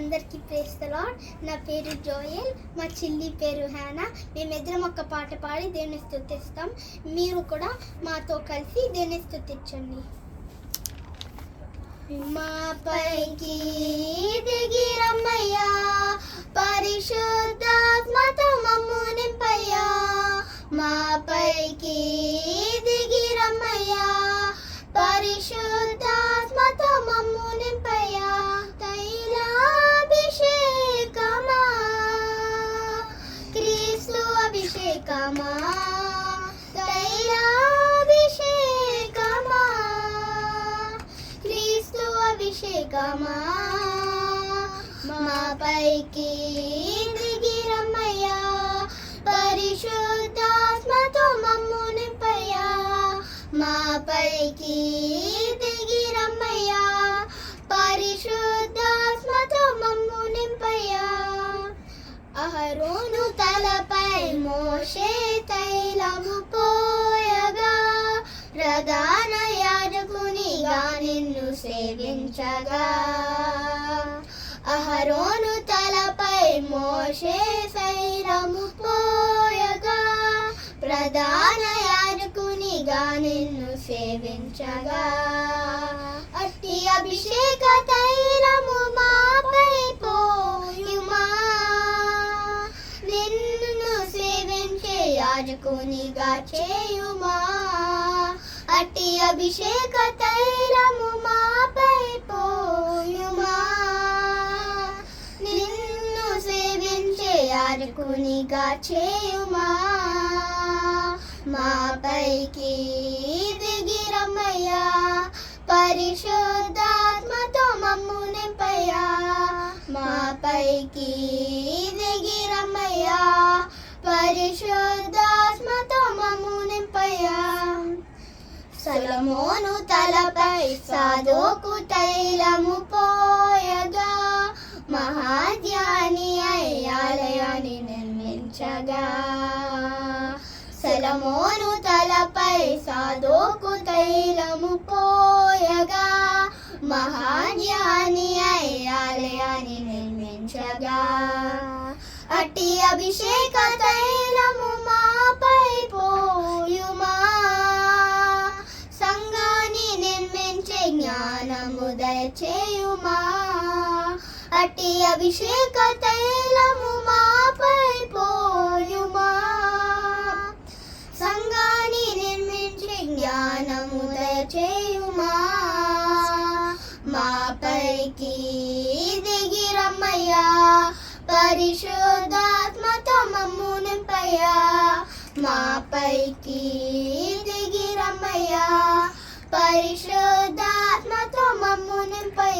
అందరికీ ప్రేస్తలాడ్ నా పేరు జోయల్ మా చిల్లి పేరు హ్యానా మేమిద్దరం ఒక పాట పాడి దేవుని స్థుతిస్తాం మీరు కూడా మాతో కలిసి దేవుని స్థుతించండి మా పైకి దిగి రమ్మయ్యా. పరిశుద్ధాత్మతో మమ్ము నింపయ్యా. మా పైకి దిగి రమ్మయ్యా. అభిషేకమా మా పైకి దిగి రమ్మయ్యా. పరిశుద్ధాత్మతో మమ్ము నింపయ్యా. మా పైకి దిగి రమ్మయ్యా. పరిశుద్ధాత్మతో మమ్ము నింపయ్యా. అహరోను తలపై మోషే తైలము పోయగా ప్రధాన యాజకునిగా నిన్ను సేవించగా. అహరోను తలపై మోషే శైరము పోయగా. ప్రధాన యాజకునిగా నిన్ను సేవించగా. అట్టి అభిషేక తైలము మాపై పోయుమా. నిన్ను సేవించే యాజకునిగా చేయుమా. అట్టి అభిషేక తైలము మాపై పోయుమా? నిన్ను సేవించే యాజకునిగా చేయుమా? మా పైకి దిగి రమ్మయ్యా పరిశుద్ధాత్మతో మమ్ము నింపయ్యా. మాపైకి దిగి రమ్మయ్యా పరిశుద్ధాత్మతో మమ్ము నింపయ్యా. సలమోను తలపై సాధోకు తైలము పోయగా మహాధ్యాని అయ్యాలయాన్ని నిర్మించగా. సలమోను తలపై సాధోకు తైలము పోయగా మహాజ్ఞాని అయ్యాలయాన్ని నిర్మించగా. అట్టి అభిషేక తైలము దయచేయుమా? అటి అభిషేక తైలము మాపై పోయుమా? సంఘాన్ని నిర్మించి జ్ఞానము దయచేయుమా? మాపైకి దిగి రమ్మయ్యా పరిశుద్ధాత్మతో మమ్ము నింపయ్యా. మాపైకి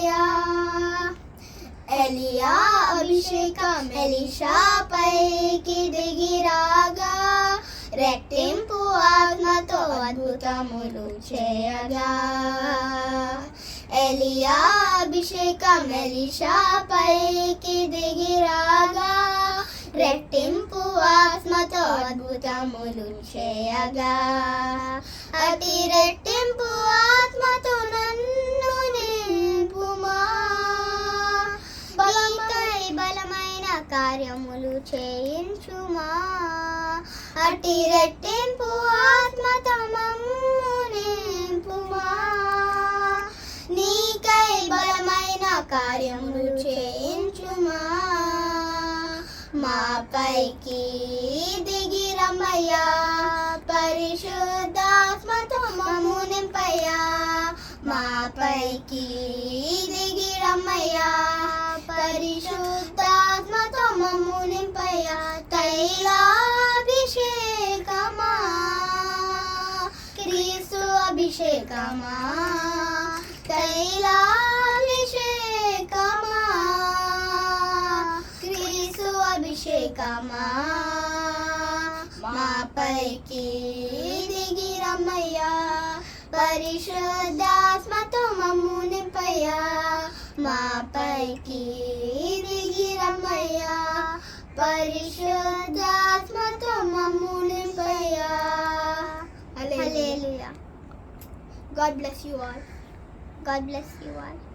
నింపయ్యా ఎలియా అభిషేకం ఎలిషా పైకి దిగిరాగా. రెట్టింపు ఆత్మతో అద్భుతములు చేయగా. ఎలియా అభిషేకం ఎలిషా పైకి దిగిరాగా. రెట్టింపు ఆత్మతో అద్భుతములు చేయగా. అతి రెట్టింపు ఆత్మతో కార్యములు చేయించుమా? అటి రెట్టింపు ఆత్మతో మమ్ము నీకై బలమైన కార్యములు చేయించుమా? మాపైకి దిగి రమ్మయ్యా. పరిశుద్ధాత్మతో మమ్ము నింపయ్యా. దిగి పైకి క్రీస్తు అభిషేకమా? తైలాభిషేకమా క్రీస్తు అభిషేకమా? మా పైకి దిగి రమ్మయ్యా. పరిశుద్ధాత్మతో మమ్ము నింపయ్యా. మా పైకి దిగి రమ్మయ్యా. పరిశుద్ధాత్మతో మమ్ము God bless you all. God bless you all.